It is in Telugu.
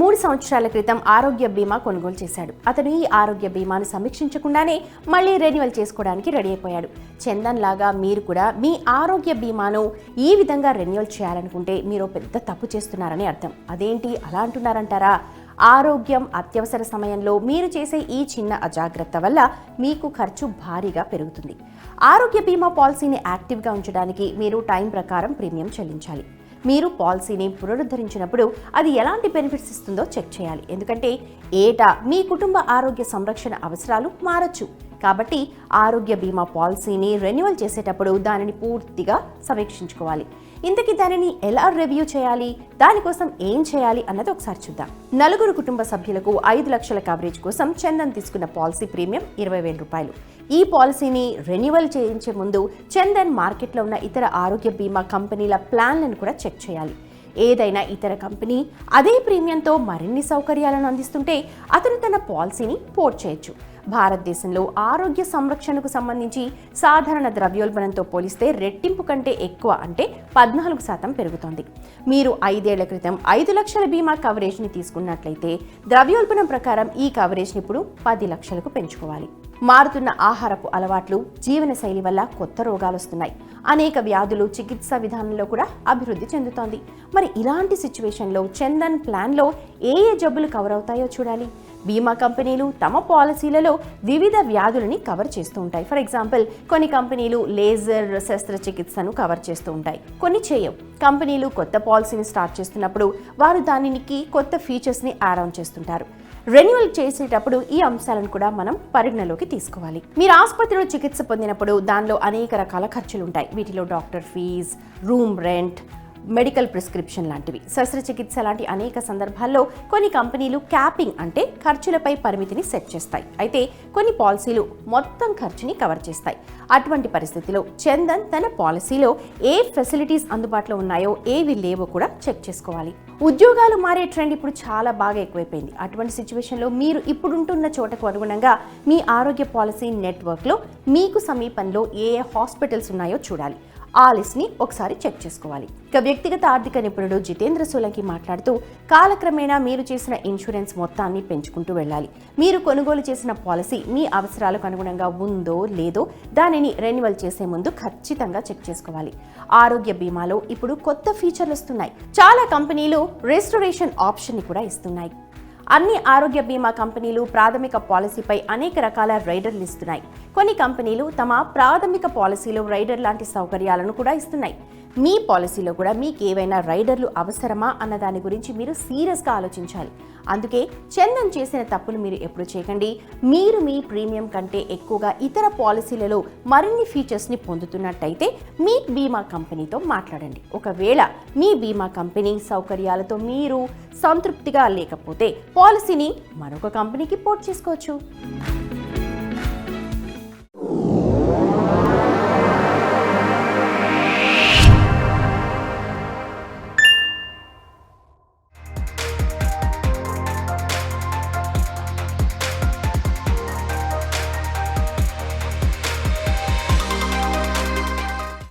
మూడు సంవత్సరాల క్రితం ఆరోగ్య బీమా కొనుగోలు చేశాడు. అతను ఈ ఆరోగ్య బీమాను సమీక్షించకుండానే మళ్ళీ రెన్యువల్ చేసుకోవడానికి రెడీ అయిపోయాడు. చందన్ లాగా మీరు కూడా మీ ఆరోగ్య బీమాను ఈ విధంగా రెన్యువల్ చేయాలనుకుంటే మీరు పెద్ద తప్పు చేస్తున్నారని అర్థం. అదేంటి అలా అంటున్నారంటారా? ఆరోగ్యం అత్యవసర సమయంలో మీరు చేసే ఈ చిన్న అజాగ్రత్త వల్ల మీకు ఖర్చు భారీగా పెరుగుతుంది. ఆరోగ్య బీమా పాలసీని యాక్టివ్గా ఉంచడానికి మీరు టైం ప్రకారం ప్రీమియం చెల్లించాలి. మీరు పాలసీని పునరుద్ధరించినప్పుడు అది ఎలాంటి బెనిఫిట్స్ ఇస్తుందో చెక్ చేయాలి. ఎందుకంటే ఏటా మీ కుటుంబ ఆరోగ్య సంరక్షణ అవసరాలు మారచ్చు. కాబట్టి ఆరోగ్య బీమా పాలసీని రెన్యువల్ చేసేటప్పుడు దానిని పూర్తిగా సమీక్షించుకోవాలి. ఇంతకీ దానిని ఎలా రివ్యూ చేయాలి? దానికోసం ఏం చేయాలి అన్నది ఒకసారి చూద్దాం. నలుగురు కుటుంబ సభ్యులకు ఐదు లక్షల కవరేజ్ కోసం చందన్ తీసుకున్న పాలసీ ప్రీమియం ఇరవై వేల రూపాయలు. ఈ పాలసీని రెన్యువల్ చేయించే ముందు చందన్ మార్కెట్లో ఉన్న ఇతర ఆరోగ్య బీమా కంపెనీల ప్లాన్లను కూడా చెక్ చేయాలి. ఏదైనా ఇతర కంపెనీ అదే ప్రీమియంతో మరిన్ని సౌకర్యాలను అందిస్తుంటే అతను తన పాలసీని పోర్ట్ చేయొచ్చు. భారతదేశంలో ఆరోగ్య సంరక్షణకు సంబంధించి సాధారణ ద్రవ్యోల్బణంతో పోలిస్తే రెట్టింపు కంటే ఎక్కువ అంటే పద్నాలుగు శాతం పెరుగుతోంది. మీరు ఐదేళ్ళ క్రితం ఐదు లక్షల బీమా కవరేజ్ని తీసుకున్నట్లయితే ద్రవ్యోల్బణం ప్రకారం ఈ కవరేజ్ని ఇప్పుడు పది లక్షలకు పెంచుకోవాలి. మారుతున్న ఆహారపు అలవాట్లు జీవనశైలి వల్ల కొత్త రోగాలు వస్తున్నాయి అనేక వ్యాధులు చికిత్సా విధానంలో కూడా అభివృద్ధి చెందుతోంది. మరి ఇలాంటి సిచ్యువేషన్లో చందన్ ప్లాన్లో ఏ ఏ జబ్బులు కవర్ అవుతాయో చూడాలి. బీమా కంపెనీలు తమ పాలసీలలో వివిధ వ్యాధులని కవర్ చేస్తూ ఉంటాయి. ఫర్ ఎగ్జాంపుల్ కొన్ని కంపెనీలు లేజర్ శస్త్రచికిత్సను కవర్ చేస్తూ ఉంటాయి. కొన్ని చేయవు. కంపెనీలు కొత్త పాలసీని స్టార్ట్ చేస్తున్నప్పుడు వారు దానికి కొత్త ఫీచర్స్ని యాడ్ ఆన్ చేస్తుంటారు. రెన్యువల్ చేసేటప్పుడు ఈ అంశాలను కూడా మనం పరిగణలోకి తీసుకోవాలి. మీరు ఆసుపత్రిలో చికిత్స పొందినప్పుడు దానిలో అనేక రకాల ఖర్చులు ఉంటాయి. వీటిలో doctor fee room rent medical prescription లాంటివి. శస్త్రచికిత్స లాంటి అనేక సందర్భాల్లో కొన్ని కంపెనీలు క్యాపింగ్ అంటే ఖర్చులపై పరిమితిని సెట్ చేస్తాయి. అయితే కొన్ని పాలసీలు మొత్తం ఖర్చుని కవర్ చేస్తాయి. అటువంటి పరిస్థితిలో చందన్ తన పాలసీలో ఏ ఫెసిలిటీస్ అందుబాటులో ఉన్నాయో ఏవి లేవో కూడా చెక్ చేసుకోవాలి. ఉద్యోగాలు మారే ట్రెండ్ ఇప్పుడు చాలా బాగా ఎక్కువైపోయింది. అటువంటి సిచ్యువేషన్లో మీరు ఇప్పుడుంటున్న చోటకు అనుగుణంగా మీ ఆరోగ్య పాలసీ నెట్వర్క్లో మీకు సమీపంలో ఏ ఏ హాస్పిటల్స్ ఉన్నాయో చూడాలి. ఆ లిస్ట్ని ఒకసారి చెక్ చేసుకోవాలి. ఇక వ్యక్తిగత ఆర్థిక నిపుణుడు జితేంద్ర సోలంకి మాట్లాడుతూ కాలక్రమేణా మీరు చేసిన ఇన్సూరెన్స్ మొత్తాన్ని పెంచుకుంటూ వెళ్ళాలి. మీరు కొనుగోలు చేసిన పాలసీ మీ అవసరాలకు అనుగుణంగా ఉందో లేదో దానిని రెన్యువల్ చేసే ముందు ఖచ్చితంగా చెక్ చేసుకోవాలి. ఆరోగ్య బీమాలో ఇప్పుడు కొత్త ఫీచర్లు వస్తున్నాయి. చాలా కంపెనీలు రెస్టోరేషన్ ఆప్షన్ని కూడా ఇస్తున్నాయి. అన్ని ఆరోగ్య బీమా కంపెనీలు ప్రాథమిక పాలసీపై అనేక రకాల రైడర్లు ఇస్తున్నాయి. కొన్ని కంపెనీలు తమ ప్రాథమిక పాలసీలో రైడర్ లాంటి సౌకర్యాలను కూడా ఇస్తున్నాయి. మీ పాలసీలో కూడా మీకు ఏవైనా రైడర్లు అవసరమా అన్న దాని గురించి మీరు సీరియస్గా ఆలోచించాలి. అందుకే చందన్ చేసిన తప్పులు మీరు ఎప్పుడు చేయకండి. మీరు మీ ప్రీమియం కంటే ఎక్కువగా ఇతర పాలసీలలో మరిన్ని ఫీచర్స్ని పొందుతున్నట్టయితే మీ బీమా కంపెనీతో మాట్లాడండి. ఒకవేళ మీ బీమా కంపెనీ సౌకర్యాలతో మీరు సంతృప్తిగా లేకపోతే పాలసీని మరొక కంపెనీకి పోర్ట్ చేసుకోవచ్చు.